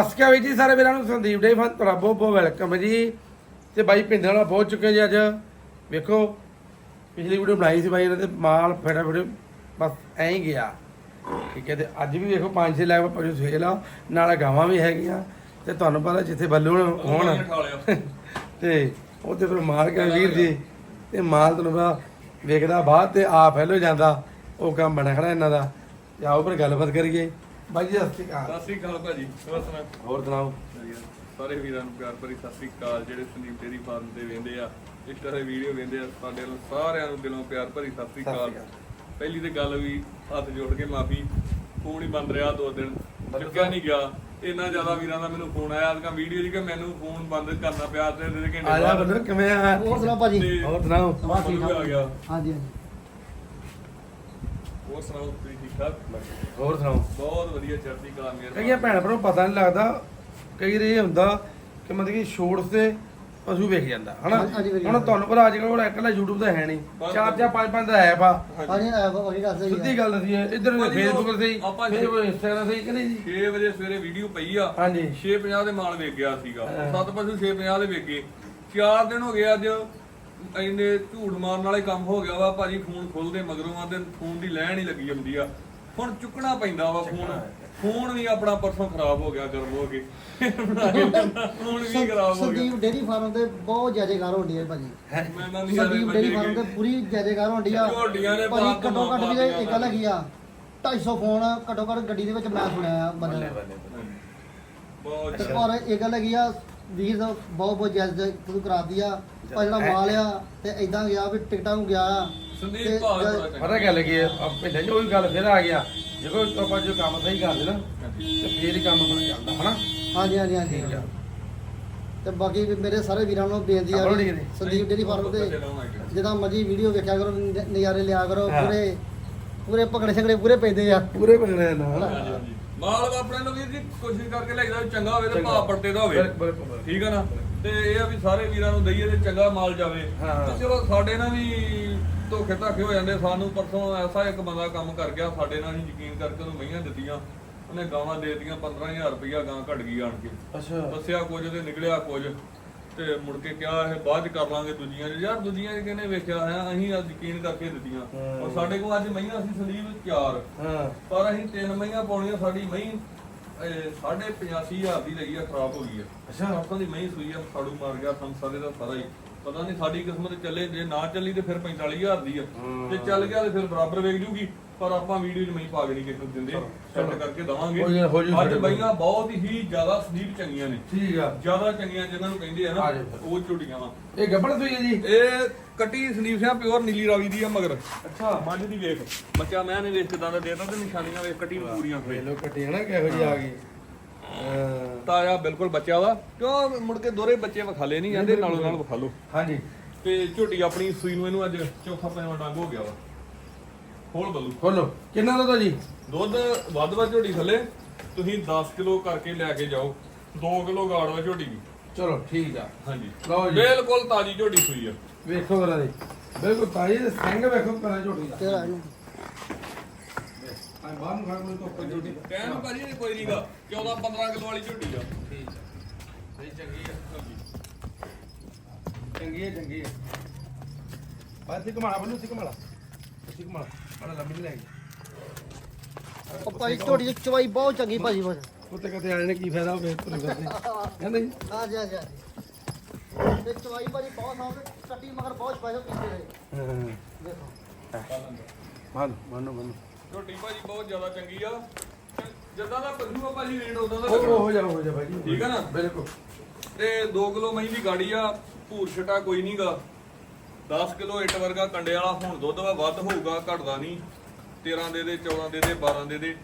ਅਸਕਾ ਵੀ ਜੀ ਸਾਰੇ ਵੀਰਾਂ ਨੂੰ ਸੰਦੀਪ ਡੇ ਫਨ ਤੁਹਾਡਾ ਬਹੁਤ ਬਹੁਤ ਵੈਲਕਮ ਹੈ ਜੀ। ਤੇ ਬਾਈ ਪਿੰਡਾਂ ਵਾਲਾ ਪਹੁੰਚ ਚੁੱਕੇ ਜੀ ਅੱਜ। ਵੇਖੋ ਪਿਛਲੀ ਵੀਡੀਓ ਬਣਾਈ ਸੀ ਬਾਈ ਇਹਨਾਂ ਦੇ ਮਾਲ ਫਟਾਫਟ ਬਸ ਐਂ ਹੀ ਗਿਆ। ਠੀਕ ਹੈ ਤੇ ਅੱਜ ਵੀ ਵੇਖੋ ਪੰਜ ਛੇ ਲੈਵ ਪਸ਼ੂ ਸੇਲ ਆ ਨਾਲ ਗਾਵਾਂ ਵੀ ਹੈਗੀਆਂ। ਤੇ ਤੁਹਾਨੂੰ ਪਤਾ ਜਿੱਥੇ ਬੱਲੂ ਹੋਣ ਤੇ ਉਹਦੇ ਫਿਰ ਮਾਰ ਕੇ ਵੀਰ ਜੀ ਤੇ ਮਾਲ ਤੁਹਾਨੂੰ ਪਤਾ ਵੇਖਦਾ ਬਾਅਦ ਤੇ ਆ ਫੈਲੋ ਜਾਂਦਾ ਉਹ ਕੰਮ ਬਣਾ ਖੜਾ ਇਹਨਾਂ ਦਾ। ਤੇ ਆਓ ਫਿਰ ਗੱਲਬਾਤ ਕਰੀਏ। ਬਾਈ ਜੀ ਸਤਿ ਸ਼੍ਰੀ ਅਕਾਲ। ਸਤਿ ਸ੍ਰੀ ਅਕਾਲ ਭਾਜੀ ਹੋਰ ਸੁਣਾ ਹੋਰ ਸੁਣਾਓ? ਵਧੀਆ। ਸਾਰੇ ਵੀਰਾਂ ਨੂੰ ਪਿਆਰ ਭਰੀ ਸਤਿ ਸ੍ਰੀ ਅਕਾਲ ਜਿਹੜੇ ਸੰਦੀਪ ਤੇਰੀ ਫਾਰਮ ਤੇ ਵੇਂਦੇ ਆ ਇਸ ਤਰ੍ਹਾਂ ਵੀਡੀਓ ਵੇਂਦੇ ਆ ਸਾਡੇ ਵੱਲੋਂ ਸਾਰਿਆਂ ਨੂੰ ਦਿਲੋਂ ਪਿਆਰ ਭਰੀ ਸਤਿ ਸ੍ਰੀ ਅਕਾਲ। ਪਹਿਲੀ ਤੇ ਗੱਲ ਵੀ ਹੱਥ ਜੋੜ ਕੇ ਮਾਫੀ ਫੋਨ ਹੀ ਬੰਦ ਰਿਹਾ ਦੋ ਦਿਨ ਚੁੱਕਿਆ ਨਹੀਂ ਗਿਆ। ਇੰਨਾ ਜ਼ਿਆਦਾ ਵੀਰਾਂ ਦਾ ਮੈਨੂੰ ਫੋਨ ਆਇਆ ਅੱਜ ਵੀਡੀਓ ਜੀ ਕਿ ਮੈਨੂੰ ਫੋਨ ਬੰਦ ਕਰਨਾ ਪਿਆ ਤੇ ਦੇ ਘੰਟੇ ਆ ਜਾ ਬਾਅਦ। ਬੰਦਰ ਕਿਵੇਂ ਆ? ਹੋਰ ਸੁਣਾਓ ਭਾਜੀ? ਤੇ ਹੋਰ ਸੁਣਾਓ? ਠੀਕ ਆ ਗਿਆ। ਹਾਂਜੀ ਹਾਂਜੀ। ਹੋਰ ਸੁਣਾਓ ਤੁਸੀਂ ਠੀਕ ਠਾਕ? ਹੋਰ ਸੁਣਾਓ। ਬਹੁਤ ਵਧੀਆ ਚੜ੍ਹਦੀ ਕਲਾ ਮੇਰ ਕਈਆਂ ਭੈਣ ਭਰਾ ਨੂੰ ਪਤਾ ਨਹੀਂ ਲੱਗਦਾ ਕਈ ਇਹ ਹੁੰਦਾ ਕਿ ਮਤਲਬ ਕਿ ਸ਼ੋਰਟਸ ਤੇ ਪਸ਼ੂ ਵੇਖ ਜਾਂਦਾ ਹਨਾ? ਹਾਂਜੀ, ਹਾਂਜੀ, ਵਧੀਆ। ਹੁਣ ਤੁਹਾਨੂੰ ਪਤਾ ਅੱਜ ਕੱਲ੍ਹ ਉਹ ਇਕੱਲਾ YouTube ਤੇ ਹੈ ਨਹੀਂ। ਚਾਰ ਚਾਰ ਪੰਜ ਪੰਜ ਦਾ ਐਪ ਆ। ਹਾਂਜੀ ਆ ਉਹੀ ਦੱਸਦੇ ਸਿੱਧੀ ਗੱਲ ਸੀ ਇੱਧਰ ਭਾਜੀ, ਫੇਸਬੁੱਕ ਤੇ ਸਹੀ ਆਪਾਂ ਫੇਸਬੁੱਕ ਇੰਸਟਾਗ੍ਰਾਮ ਤੇ ਸਹੀ ਕਿ ਨਹੀਂ ਜੀ? 6 ਵਜੇ ਸਵੇਰੇ ਵੀਡੀਓ ਪਈ ਆ। ਹਾਂਜੀ। 650 ਦੇ ਮਾਲ ਵੇਚ ਗਿਆ ਸੀਗਾ। ਸੱਤ ਪਸ਼ੂ 650 ਦੇ ਵੇਚੇ। ਚਾਰ ਦਿਨ ਹੋ ਗਏ ਅੱਜ ਇੰਨੇ ਝੂਠ ਮਾਰਨ ਵਾਲੇ ਕੰਮ ਹੋ ਗਿਆ ਵਾ ਭਾਜੀ ਫੋਨ ਖੁੱਲਦੇ ਮਗਰੋਂ ਆ ਤੇ ਫੋਨ ਦੀ ਲੈਣ ਹੀ ਲੱਗੀ ਜਾਂਦੀ ਆ। ਹੁਣ ਚੁੱਕਣਾ ਪੈਂਦਾ ਵਾ ਫੋਨ ਫੋਨ ਵੀ ਆਪਣਾ ਪਰਸੋਂ ਖਰਾਬ ਹੋ ਗਿਆ ਗਰਮ ਹੋ ਕੇ। ਫੋਨ ਵੀ ਖਰਾਬ ਹੋ ਗਿਆ। ਸੰਦੀਪ ਡੇਰੀ ਫਾਰਮ ਤੇ ਬਹੁਤ ਜਾਜੇਕਾਰ ਹੁੰਦੀ ਹੈ ਭਾਜੀ। ਮੈਂ ਨਾ ਨਹੀਂ ਆਲੇ ਸੰਦੀਪ ਡੇਰੀ ਫਾਰਮ ਤੇ ਪੂਰੀ ਜਾਜੇਕਾਰ ਹੁੰਦੀ ਆ। ਭਾਜੀ ਬਾਪ ਘੱਟੋ ਘੱਟ ਵੀ ਇਹ ਗੱਲ ਹੈਗੀ ਆ। 250 ਫੋਨ ਘੱਟੋ ਘੱਟ ਗੱਡੀ ਦੇ ਵਿੱਚ ਮੈਂ ਸੁਣਿਆ ਆ ਬੰਦੇ। ਬਹੁਤ ਪਰ ਇਹ ਗੱਲ ਹੈਗੀ ਆ ਵੀਰ ਦਾ ਬਹੁਤ ਬਹੁਤ ਜੈਜ਼ ਤੂੰ ਕਰਾਤੀ ਆ ਪਰ ਜਿਹੜਾ ਮਾਲ ਆ ਤੇ ਇਦਾਂ ਗਿਆ ਵੀ ਟਿਕਟਾਂ ਨੂੰ ਗਿਆ ਸੰਦੀਪ ਭਾਅ। ਪਤਾ ਗੱਲ ਕੀ ਹੈ ਪਿੰਡਾਂ 'ਚ ਉਹੀ ਗੱਲ ਫਿਰ ਆ ਗਿਆ ਜਦੋਂ ਆਪਾਂ ਜੋ ਕੰਮ ਸਹੀ ਕਰਦੇ ਨਾ। ਤੇ ਫੇਰ ਹੀ ਕੰਮ ਬਣ ਜਾਂਦਾ ਹਨਾ ਹਾਂਜੀ ਹਾਂਜੀ ਹਾਂਜੀ ਠੀਕ ਆ ਤੇ ਬਾਕੀ ਵੀ ਮੇਰੇ ਸਾਰੇ ਵੀਰਾਂ ਨੂੰ ਬੇਨਤੀ ਆ ਵੀ ਠੀਕ ਨੇ। ਸੰਦੀਪ ਡੇਰੀ ਫਾਰਮ ਤੇ ਬੱਚੇ ਲਾਉਣਾ ਜਿੱਦਾਂ ਮਰਜ਼ੀ ਵੀਡੀਓ ਵੇਖਿਆ ਕਰੋ ਨਜ਼ਾਰੇ ਲਿਆ ਕਰੋ। ਪੂਰੇ ਪੂਰੇ ਪਕੜੇ ਛਕੜੇ ਪੂਰੇ ਪੈਂਦੇ ਆ। ਪੂਰੇ ਬਣੇ ਨਾਲ। ਮਾਲ ਆਪਣੇ ਨੂੰ ਵੀਰ ਜੀ ਕੋਸ਼ਿਸ਼ ਕਰਕੇ ਲਿਆਈਦਾ ਵੀ ਚੰਗਾ ਹੋਵੇ ਤੇ। ਭਾਅ ਪੜਤੇ ਦਾ ਹੋਵੇ। ਬਿਲਕੁਲ, ਬਿਲਕੁਲ, ਬਿਲਕੁਲ। ਠੀਕ ਹੈ ਨਾ? ਤੇ ਇਹ ਆ ਵੀ ਸਾਰੇ ਵੀਰਾਂ ਨੂੰ ਦਈਏ ਤੇ ਚੰਗਾ ਮਾਲ ਜਾਵੇ। ਤੇ ਚਲੋ ਸਾਡੇ ਨਾਲ ਵੀ ਧੋਖੇ ਧਾਖੇ ਹੋ ਜਾਂਦੇ ਸਾਨੂੰ ਪਰਸੋਂ ਐਸਾ ਇੱਕ ਬੰਦਾ ਕੰਮ ਕਰ ਗਿਆ ਸਾਡੇ ਨਾਲ ਹੀ ਯਕੀਨ ਕਰਕੇ ਉਹਨੂੰ ਮਈਆਂ ਦਿੱਤੀਆਂ। ਉਹਨੇ ਗਾਵਾਂ ਦੇ ਦਿੱਤੀਆਂ 15000 ਰੁਪਇਆ ਗਾਂ ਘਟ ਗਈ ਆਣ ਕੇ। ਅੱਛਾ। ਦੱਸਿਆ ਕੁਝ ਤੇ ਨਿਕਲਿਆ ਕੁਝ। ਤੇ ਮੁੜ ਕੇ ਕਿਹਾ ਇਹ ਬਾਅਦ ਚ ਕਰ ਲਾਂਗੇ ਦੂਜੀਆਂ 'ਚ। ਯਾਰ ਦੂਜੀਆਂ 'ਚ ਕਿਹਨੇ ਵੇਖਿਆ ਹੈ ਅਸੀਂ ਅੱਜ ਯਕੀਨ ਕਰਕੇ ਦਿੱਤੀਆਂ ਹਮ। ਔਰ ਸਾਡੇ ਕੋਲ ਅੱਜ ਮਈਆਂ ਸੀ ਸੰਦੀਪ ਚਾਰ ਹਾਂ ਪਰ ਅਸੀਂ ਤਿੰਨ ਮਹੀਆਂ ਪਾਉਣੀਆਂ ਸਾਡੀ ਮਹੀਂ ਸਾਢੇ 85000 ਦੀ ਲਈ ਆ ਖਰਾਬ ਹੋ ਗਈ ਆ ਅੱਛਾ। ਆਪਾਂ ਦੀ ਮਹੀਂ ਸੂਈ ਆ ਸਾੜੂ ਮਾਰ ਗਿਆ ਸੰਸਾ ਦੇ ਦਾ ਸਾਰਾ ਹੀ ਪਤਾ ਨਹੀਂ ਸਾਡੀ ਕਿਸਮਤ ਚੱਲੇ ਜੇ ਨਾ ਚੱਲੀ ਤੇ ਫਿਰ 45000 ਦੀ ਆ। ਜੇ ਚੱਲ ਗਿਆ ਤੇ ਫਿਰ ਬਰਾਬਰ ਵੇਚ ਜੂਗੀ ਪਰ ਆਪਾਂ ਵੀਡੀਓ 'ਚ ਮਹੀਂ ਪਾ ਕੇ ਨਹੀਂ ਕਿਸੇ ਨੂੰ ਦਿੰਦੇ। ਸੈੱਟ ਕਰਕੇ ਦਵਾਂਗੇ। ਹੋ ਹੋ ਅੱਜ ਸਾਡੇ ਮਹੀਆਂ ਬਹੁਤ ਹੀ ਜ਼ਿਆਦਾ ਸਦੀਪ ਚੰਗੀਆਂ ਨੇ। ਠੀਕ ਆ। ਜ਼ਿਆਦਾ ਚੰਗੀਆਂ ਜਿਹਨਾਂ ਨੂੰ ਕਹਿੰਦੇ ਆ ਨਾ ਆ ਜਾਓ ਫਿਰ। ਉਹ ਝੋਟੀਆਂ ਵਾ। ਇਹ ਗੱਬੜ ਸੂਈ ਹੈ ਜੀ? ਇਹ ਕੱਟੀ ਸੰਦੀਪ ਸਿੰਘ ਪਿਓਰ ਨੀਲੀ ਰਾਵੀ ਦੀ ਆ ਮਗਰ। ਅੱਛਾ। ਮੱਝ ਦੀ ਵੇਖ। ਬੱਚਾ ਮੈਂ ਨੇ ਵੇਖ ਕਿਦਾਂ ਦਾ ਤੇ ਨਿਸ਼ਾਨੀਆਂ ਵੇਖ ਕੱਟੀ ਨੂੰ ਪੂਰੀਆਂ। ਹੋਏ ਵੇਖ ਲੋ ਕੱਟੀ ਹੈ ਨਾ ਕਿਹੋ ਜੀ ਆ ਗਈ। ਹਾਂ। ਤਾਜ਼ਾ ਬਿਲਕੁਲ ਬੱਚਾ ਵਾ। ਕਿਉਂ? ਮੁੜ ਕੇ ਦੋਰੇ ਬੱਚੇ ਵਿਖਾਲੇ ਨਹੀਂ ਜਾਂਦੇ ਨਾਲੋਂ ਨਾਲ ਵਿਖਾ ਲਓ। ਹਾਂਜੀ। ਤੇ ਝੋਟੀ ਆਪਣੀ ਸੂਈ ਨੂੰ ਇਹਨੂੰ ਅੱਜ ਚੌਥਾ ਪੰਜਵਾਂ ਡੰਗ ਹੋ ਗਿਆ ਵਾ। ਖੋਲ ਬੱਲੂ। ਖੋਲੋ। ਕਿੰਨਾ ਦਾ ਜੀ? ਦੁੱਧ ਵੱਧ ਵੱਧ ਝੋਟੀ ਥੱਲੇ। ਤੁਸੀਂ 10 ਕਿਲੋ ਕਰਕੇ ਲੈ ਕੇ ਜਾਓ। 2 ਕਿਲੋ ਗਾੜ ਵਾ ਝੋਟੀ ਦੀ। ਚਲੋ ਠੀਕ ਆ। ਹਾਂਜੀ। ਲਓ ਜੀ। ਬਿਲਕੁਲ ਤਾਜੀ ਝੋਟੀ ਸੂਈ ਆ। ਵੇਖੋ ਕਰਾ ਦੇ ਬਿਲਕੁਲ ਤਾਜੀ ਸਿੰਘ ਵੇਖੋ ਕਰਾ ਝੋਟੀ ਦਾ। ਆ ਬਾਹਰ ਨੂੰ ਖੜ ਮੈਨੂੰ ਧੁੱਪ ਚ ਝੋਟੀ ਕਹਿਣ ਨੂੰ ਭਾਜੀ ਇਹ ਕੋਈ ਨਹੀਂਗਾ 14 15 ਕਿਲੋ ਵਾਲੀ ਝੋਟੀ ਆ। ਠੀਕ ਆ। ਸਹੀ ਚੰਗੀ ਆ। ਚੰਗੀ ਹੈ ਚੰਗੀ ਹੈ ਬਾਅਦ ਤੇ ਕਮਾਲਾ ਬੰਨੂ ਸੀ ਕਮਾਲਾ ਸੀ ਕਮਾਲਾ ਬੜਾ ਲੰਬੀ ਨਹੀਂ ਲੱਗੀ ਉਹ ਭਾਜੀ ਝੋਟੀ ਦੀ ਚਵਾਈ ਬਹੁਤ ਚੰਗੀ ਭਾਜੀ ਉੱਤੇ ਕਿਤੇ ਆਣੇ ਨੇ ਕੀ ਫਾਇਦਾ ਹੋਵੇ ਤੁਰੇ ਫਿਰਦੇ। ਕਹਿੰਦੇ ਜੀ ਆ ਜਾ ਜਾ। ਤੇ ਚਵਾਈ ਭਾਜੀ ਬਹੁਤ ਸਾਹਮਣੇ ਕੱਟੀ ਮਗਰ ਬਹੁਤ ਸਪੈਸ਼ਲ ਕੀਤੀ ਹੈ ਹਾਂ। ਦੇਖੋ। ਮੰਨ ਮੰਨੋ ਮੰਨੋ ਝੋਟੀ ਭਾਜੀ ਬਹੁਤ ਜ਼ਿਆਦਾ ਚੰਗੀ ਆ। ਜਦਾਂ ਦਾ ਪਸ਼ੂ ਆ ਭਾਜੀ ਰੇਟ ਉਦਾਂ ਦਾ ਉਹ। ਹੋ ਜਾ ਹੋ ਜਾ ਭਾਈ ਠੀਕ ਆ ਨਾ? ਬਿਲਕੁਲ। ਤੇ 2 ਕਿਲੋ ਮਹੀਂ ਦੀ ਗਾੜੀ ਆ ਭੂਰ ਛਟਾ ਕੋਈ ਨਹੀਂਗਾ 10 ਕਿਲੋ ਇੱਟ ਵਰਗਾ ਕੰਡੇ ਵਾਲਾ ਹੁਣ ਦੁੱਧ ਵਾ ਵੱਧ ਹੋਊਗਾ ਘਟਦਾ ਨਹੀਂ 13 ਦੇ ਦੇ 14 ਦੇ ਦੇ 12 ਦੇ ਦੇ।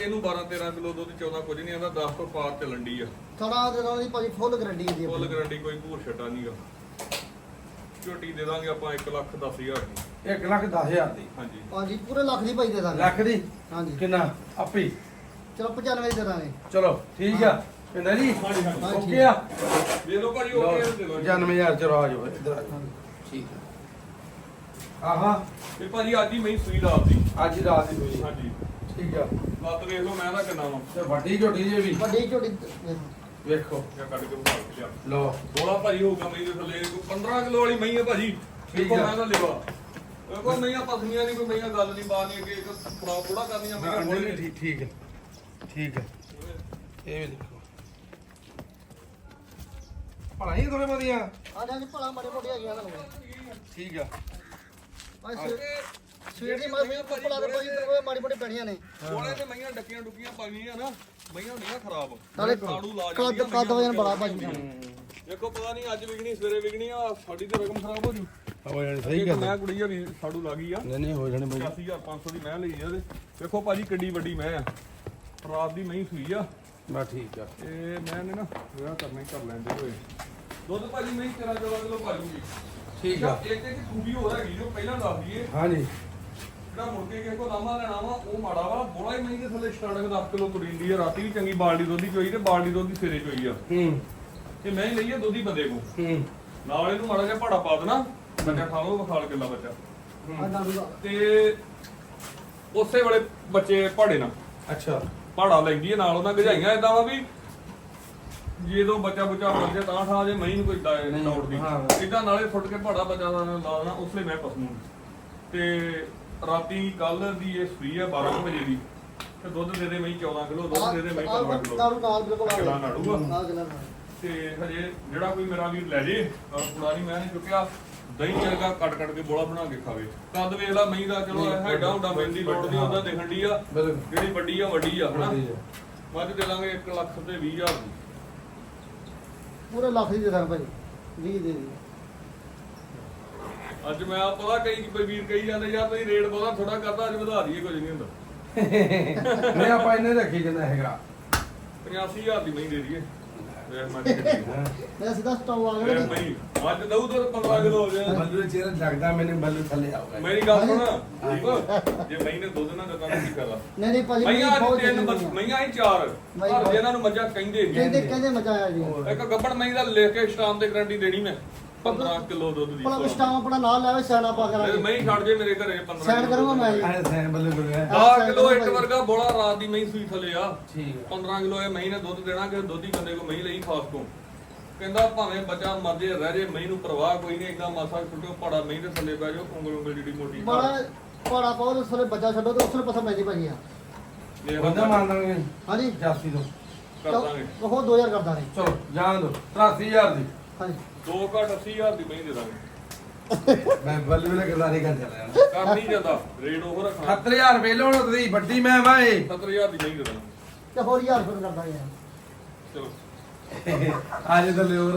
ਇਹਨੂੰ 12 13 ਕਿਲੋ ਦੁੱਧ 14 ਕੁਝ ਨਹੀਂ ਆਂਦਾ 10 ਤੋਂ ਪਾਰ ਚੱਲਣ ਦੀ ਆ। ਥੋੜਾ ਦੇ ਨਾਲ ਦੀ ਭਾਜੀ ਫੁੱਲ ਗਰੰਟੀ ਹੈ ਜੀ ਫੁੱਲ ਗਰੰਟੀ ਕੋਈ ਭੂਰ ਛਟਾ ਨਹੀਂਗਾ ਝੋਟੀ ਦੇ ਦਾਂਗੇ ਆਪਾਂ 1 ਲੱਖ 10 ਹਜ਼ਾਰ ਦੀ। 1 ਲੱਖ 10000 ਦੀ। ਹਾਂਜੀ। ਹਾਂਜੀ ਪੂਰੇ ਲੱਖ ਦੀ ਭਾਈ ਦੇ ਦਾਂਗੇ। ਲੱਖ ਦੀ? ਹਾਂਜੀ। ਕਿੰਨਾ? ਆਪੀ? ਚਲੋ 95 ਦੀ ਦੇ ਦਾਂਗੇ। ਚਲੋ ਠੀਕ ਆ। ਪਿੰਦਰ ਜੀ? ਹਾਂਜੀ। ਓਕੇ ਆ। ਦੇ ਲਓ ਭਾਜੀ ਉਹ ਦੇ ਦਿਓ। 99000 ਚਲੋ ਆ ਜਾਓ ਇੱਧਰ ਆ ਜਾਓ। ਠੀਕ ਆ। ਆਹਾ। ਤੇ ਭਾਜੀ ਅੱਜ ਹੀ ਮਹੀਂ ਸੂਈ ਰਾਤ ਦੀ। ਅੱਜ ਹੀ ਰਾਤ ਦੀ ਹੋਈ ਹਾਂਜੀ। ਠੀਕ ਆ। ਲੱਤ ਵੇਖ ਲਓ ਮੈਂ ਦਾ ਕਿੰਨਾ ਵਾ। ਤੇ ਵੱਡੀ ਝੋਟੀ ਜੇ ਵੀ। ਵੱਡੀ ਝੋਟੀ ਵੇਖੋ। ਜਾਂ ਕੱਢ ਕੇ ਵਿਖਾ ਕੇ ਲਿਆ। ਲੋ ਬੋਲਾ ਭਾਜੀ ਹੋਊਗਾ ਮਈ ਦੇ ਥੱਲੇ। ਕੋਈ 15 ਕਿਲੋ ਵਾਲੀ ਮਈ ਹੈ ਭਾਜੀ। ਠੀਕ ਆ। ਮੈਂ ਦਾ ਲਿਵਾ ਕੋਈ ਮਈਆਂ ਪਸਮੀਆਂ ਨਹੀਂ ਕੋਈ ਮਈਆਂ ਗੱਲ ਨਹੀਂ ਬਾਤ ਨਹੀਂ ਕਿ ਇੱਕ ਖਰਾਬ ਥੋੜਾ ਕਰਨੀਆਂ ਮਈਆਂ ਬੋਲੇ ਨਹੀਂ ਠੀਕ ਠੀਕ ਹੈ। ਠੀਕ ਹੈ। ਇਹ ਵੀ ਦੇਖੋ। ਭਲਾਈ ਥੋੜੇ ਵਧੀਆ ਆ ਜਾਂ ਭਲਾ ਮਾੜੇ ਮੋਟੇ ਹੈਗੀਆਂ ਤੁਹਾਨੂੰ। ਠੀਕ ਆ। ਭਾਈ ਸਵੇਰ ਦੀ ਮਾਰ ਵੀ ਭਲਾ ਤਾਂ ਭਾਈ ਤੇਰੇ ਕੋਲ ਮਾੜੀ ਮੋਟੀ ਪੈਣੀਆਂ ਨੇ। ਬੋਲੇ ਤੇ ਮਈਆਂ ਡੱਕੀਆਂ ਡੁੱਕੀਆਂ ਪਾਈਆਂ ਨਾ ਮਈਆਂ ਹੁੰਦੀਆਂ ਖਰਾਬ। ਨਾਲੇ ਕਾੜੂ ਲਾ ਕੱਦ ਜਾਂਦੀਆਂ ਕੱਦ ਵਜਨ ਬੜਾ ਭਾਜੀ। ਦੇਖੋ ਪਤਾ ਨਹੀਂ ਅੱਜ ਵਿਕਣੀ ਸਵੇਰੇ ਵਿਕਣੀ ਆ ਸਾਡੀ ਤੇ ਰਕਮ ਖਰਾਬ ਹੋ ਜੂ। ਹੋ ਜਾਣੀ ਸਹੀ ਗੱਲ ਮੈਂ ਕੁੜੀ ਆ ਵੀ ਸਾਡੂ ਲੱਗੀ ਆ। ਨਹੀਂ ਨਹੀਂ ਹੋ ਜਾਣੀ ਬਾਈ 80500 ਦੀ ਮੈਂ ਲਈ ਆ ਇਹਦੇ ਦੇਖੋ ਭਾਜੀ ਕਿੱਡੀ ਵੱਡੀ ਮੈਂ ਆ। ਰਾਤ ਦੀ ਮਹੀਂ ਸੂਈ ਆ। ਬਾ ਠੀਕ ਆ। ਇਹ ਮੈਂ ਨੇ ਨਾ ਵਿਆਹ ਕਰਨਾ ਹੀ ਕਰ ਲੈਂਦੇ ਹੋਏ। ਦੁੱਧ ਭਾਜੀ ਮੈਂ 13 14 ਕਿਲੋ ਭਾਜੂਗੀ ਠੀਕ ਆ। ਇੱਕ ਇੱਕ ਖੂਬੀ ਹੋਰ ਹੈਗੀ ਜੋ ਪਹਿਲਾਂ ਦੱਸ ਦਈਏ। ਹਾਂਜੀ। ਜਿਹੜਾ ਮੁੜ ਕੇ ਕਿਸੇ ਕੋ ਲਾਮਾ ਲੈਣਾ ਵਾ ਉਹ ਮਾੜਾ ਵਾ ਬੋਲਾ ਹੀ ਮਹੀਂ ਦੇ ਥੱਲੇ ਸਟਾਰਟਿੰਗ 10 ਕਿਲੋ ਕੁੜੀ ਦੀ ਆ ਰਾਤੀ ਵੀ ਚੰਗੀ ਬਾਲਟੀ ਦੁੱਧ ਦੀ ਚੋਈ ਤੇ ਬਾਲਟੀ ਦੁੱਧ ਦੀ ਸਿਰੇ ਚੋਈ ਆ। ਹੂੰ। ਤੇ ਮੈਂ ਹੀ ਲਈ ਆ ਦੁੱਧੀ ਬੰਦੇ ਕੋ ਹੂੰ। ਨਾਲ ਇਹਨੂੰ ਮਾੜਾ ਜਿਹਾ ਭਾੜਾ ਪਾ ਦੇਣਾ ਬੱਚਾ ਖਾ ਲਓ ਵਿਖਾਲ ਕਿੱਲਾ ਬੱਚਾ। ਆ ਨਾਲੂ ਦਾ। ਤੇ ਉਸੇ ਵੇਲੇ ਬੱਚੇ ਭਾੜੇ ਨਾਲ। ਅੱਛਾ। ਭਾੜਾ ਲੈਂਦੀ ਹੈ ਨਾਲ ਉਹਨਾਂ ਗਜਾਈਆਂ ਇਦਾਂ ਵਾ ਵੀ ਜਦੋਂ ਬੱਚਾ ਬੁੱਚਾ ਮਰ ਜਾ ਤਾਂ ਠਾ ਜੇ ਮਹੀਂ ਨੂੰ ਕੋਈ ਡਾ- ਨਹੀਂ, ਦੌੜਦੀ ਹਾਂ। ਇਦਾਂ ਨਾਲੇ ਫੁੱਟ ਕੇ ਭਾੜਾ ਬੱਚਾ ਦਾ ਲਾ ਦੇਣਾ ਉਸ ਲਈ ਮੈਂ ਪਸਮੂ ਤੇ ਰਾਤੀ ਕੱਲ ਦੀ ਇਹ ਸੂਈ ਆ 12 ਕੁ ਵਜੇ ਦੀ। ਤੇ ਦੁੱਧ ਦੇ ਦੇ ਮਹੀਂ 14 ਕਿਲੋ ਦੁੱਧ ਦੇ ਦੇ ਮਹੀਂ 15 ਕਿਲੋ। ਨਾਲੂ ਨਾਲ ਬਿਲਕੁਲ ਆ ਕਿਲਾ ਨਾੜੂਗਾ ਨਾਲ ਕਿਲਾ ਨਾਲ ਤੇ ਹਜੇ ਜਿਹੜਾ ਕੋਈ ਮੇਰਾ ਵੀਰ ਲੈ ਜੇ ਔਰ ਪੁਰਾਣੀ ਮੈਂ ਨਹੀਂ ਚੁੱਕਿਆ ਦਹੀਂ ਵਰਗਾ ਕੱਟ ਕੱਟ ਕੇ ਬੋਲਾ ਬਣਾ ਕੇ ਖਾਵੇ। ਕੱਦ ਵੇਖ ਲਾ ਮਹੀਂ ਦਾ ਚਲੋ ਹੈਡਾ ਹੁੰਦਾ ਮਹਿੰਦੀ ਲੋੜ ਦੀ ਉਹਦਾ ਦੇਖਣ ਦੀ ਆ। ਬਿਲਕੁਲ। ਜਿਹੜੀ ਵੱਡੀ ਆ ਵੱਡੀ ਆ ਹਨਾ। ਮੱਝ ਦੇ ਲਾਂਗੇ 1 ਲੱਖ ਤੇ 20 ਹਜ਼ਾਰ ਦੀ। ਪੂਰੇ ਲੱਖ ਦੀ ਦੇ ਦਾਂ ਭਾਈ 20 ਦੇ ਦੀ। ਅੱਜ ਮੈਂ ਆ ਪਤਾ ਕਈ ਕੋਈ ਵੀਰ ਕਹੀ ਜਾਂਦੇ ਯਾਰ ਤੁਸੀਂ ਰੇਟ ਬਹੁਤਾ ਥੋੜਾ ਕਰਦਾ ਅੱਜ ਵਧਾ ਦਈਏ ਕੁਝ ਨਹੀਂ ਹੁੰਦਾ। ਨਹੀਂ ਆਪਾਂ ਇਹਨੇ ਰੱਖੀ ਜਾਂਦਾ ਹੈਗਾ। 85000 ਦੀ ਮਹੀਂ ਦੇ ਦਈਏ। ਵੇਖ ਆ। ਮੈਂ ਸਿੱਧਾ ਸਟਾਉ ਆ ਗਿਆ। ਮਹੀਂ ਮੱਝ ਦਊ ਤਾਂ 15 ਕਿਲੋ ਹੋ ਜਾਏ ਬੱਲੂ ਚਿਹਰਾ ਲੱਗਦਾ ਮੈਨੂੰ ਬੱਲੂ ਥੱਲੇ ਆਊਗਾ। ਮੇਰੀ ਗੱਲ ਸੁਣ। ਠੀਕ ਜੇ ਮਹੀਂ ਨੇ ਦੁੱਧ ਨਾ ਦਿੱਤਾ ਤਾਂ ਕੀ ਕਰਾਂ ਨਹੀਂ ਨਹੀਂ ਭਾਜੀ ਮਈਆਂ ਬਹੁਤ ਅੱਜ ਤਿੰਨ ਚੰਗੀ ਬਸ- ਹੋਈਆਂ। ਮਈਆਂ ਹੀ ਚਾਰ। ਮਈ ਪਰ ਬਹੁਤ- ਜਿਹਨਾਂ ਨੂੰ ਮੱਝਾਂ ਕਹਿੰਦੇ ਸੀ ਕਹਿੰਦੇ ਕਹਿੰਦੇ ਮਚਾਇਆ ਜੀ ਇੱਕ ਗੱਬੜ ਮਈ ਦਾ ਲਿਖ ਕੇ ਸਟਾਮ ਤੇ ਗਰੰਟੀ ਦੇਣੀ ਮੈਂ। 15 ਕਿਲੋ ਦੁੱਧ ਦੀ ਭਲਾ ਸਟਾਮ ਆਪਣਾ ਨਾਲ ਲੈਵੇ ਸਿਆਣਾ ਪਾ ਮੈਂ ਕਰਾਂਗੇ ਮਹੀਂ ਛੱਡ ਜੇ ਮੇਰੇ ਘਰੇ 15 ਸਾਈਡ ਕਰੂੰਗਾ ਮੈਂ ਜੀ। ਐ ਸੈਂ ਬੱਲੂ ਹੈ। ਹਾਂ। 10 ਕਿਲੋ ਇੱਟ ਵਰਗਾ ਬੋਲਾ ਰਾਤ ਦੀ ਮਹੀਂ ਸੂਈ ਥੱਲੇ ਆ। ਠੀਕ ਆ। 15 ਕਿਲੋ ਇਹ ਮਹੀਂ ਨੇ ਦੁੱਧ ਦੇਣਾ ਕਿ ਦੁੱਧ ਹੀ ਬੰਦੇ ਕੋ ਮਹੀਂ ਲਈ ਖਾਸ ਤੋਂ। ਕਹਿੰਦਾ ਭਾਵੇਂ ਬੱਚਾ ਮਰਜੇ ਰਹਿ ਜੇ ਮਹੀਂ ਨੂੰ ਪ੍ਰਵਾਹ ਕੋਈ ਨਹੀਂ ਇਦਾਂ ਮਾਸਾ ਛੁੱਟਿਓ ਪੜਾ ਮਹੀਂ ਦੇ ਥੱਲੇ ਬਹਿ ਜਾਓ ਉਂਗਲ ਉਂਗਲ ਜਿਹੜੀ ਮੋਟੀ ਬੜਾ ਪਾੜਾ ਪਾਉ ਉਸ ਵੇਲੇ ਬੱਚਾ ਛੱਡੋ ਤੇ ਉਸ ਵੇਲੇ ਪਸੰਦ ਪੈਂਦੀ ਭਾਜੀ ਆ। ਬੰਦਾ ਮੰਨ ਦਾਂਗੇ ਹਾਂਜੀ। ਜਾਸੀ ਤੋਂ। ਕਰ ਦਾਂਗੇ। ਉਹ 2000 ਕਰਦਾ ਨੇ ਚਲੋ ਜਾਣ ਦੋ। 83000 ਦੀ। ਹਾਂਜੀ। 2 ਘੱਟ 80000 ਦੀ ਮਹੀਂ ਦੇ ਦਾਂਗੇ। ਮੈਂ ਬੱਲੂ ਨੇ ਗਜ਼ਾਰੀ ਕਰ ਚੱਲਿਆ ਕਰ ਨਹੀਂ ਜਾਂਦਾ ਰੇਟ ਉਹ ਰੱਖਣਾ। 7000 ਰੁਪਏ ਲੋਣ ਤੁਸੀਂ ਵੱਡੀ ਮੈਂ ਵਾਏ 70000 ਦੀ ਮਹੀਂ ਦੇ ਦਾਂਗੇ। ਤੇ ਹੋਰ 1000 ਫਿਰ ਕਰਦਾ ਯਾਰ। ਚਲੋ। ਅੱਜ ਥੱਲੇ ਹੋਰ।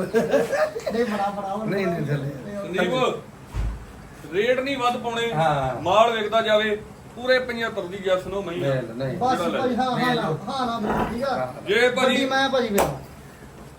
ਨਹੀਂ ਬੜਾ ਬੜਾ ਹੁਣ ਨਹੀਂ, ਨਹੀਂ ਥੱਲੇ। ਸੰਦੀਪ ਰੇਟ ਨਹੀਂ ਵੱਧ ਪਾਉਣੇ। ਹਾਂ। ਮਾਲ ਵੇਚਦਾ ਜਾਵੇ ਪੂਰੇ 75 ਦੀ ਗੈਸ ਨੂੰ ਮਹੀਂ ਆ। ਨਹੀਂ ਨਹੀਂ। ਬਸ। ਭਾਜੀ ਹਾਂ ਹਾਂ ਨਾ। ਹਾਂ ਨਾ ਬਿਲਕੁਲ ਠੀਕ ਆ। ਜੇ ਭਾਜੀ ਵੱਡੀ ਮੈਂ ਭਾਜੀ ਮੇਰਾ।